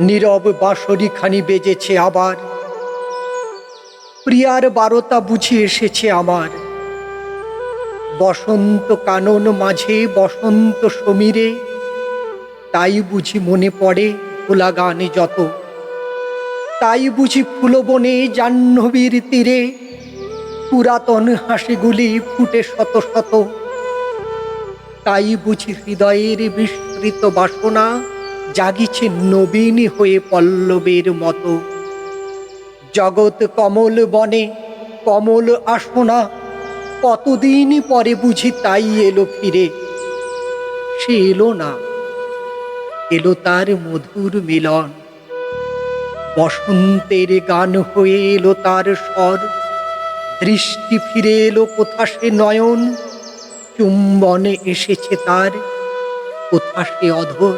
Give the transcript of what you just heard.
নীরব বাঁশরি খানি বেজেছে আবার। প্রিয়ার বারতা বুঝি এসেছে আমার। বসন্ত কানন মাঝে বসন্ত সমীরে, তাই বুঝি মনে পড়ে ভোলা গানে যত। তাই বুঝি ফুলবনে জাহ্নবীর তীরে, পুরাতন হাসিগুলি ফুটে শত শত। তাই বুঝি হৃদয়ের বিস্তৃত বাসনা জাগিছে নবীন হয়ে পল্লবের মতো। জগৎ কমল বনে, কমল আসনা, কতদিন পরে বুঝি তাই এলো ফিরে। সে এলো না, এলো তার মধুর মিলন। বসন্তের গান হয়ে এলো তার স্বর, দৃষ্টি ফিরে এলো কোথা সে নয়ন। চুম্বনে এসেছে তার, কোথা সে অধর।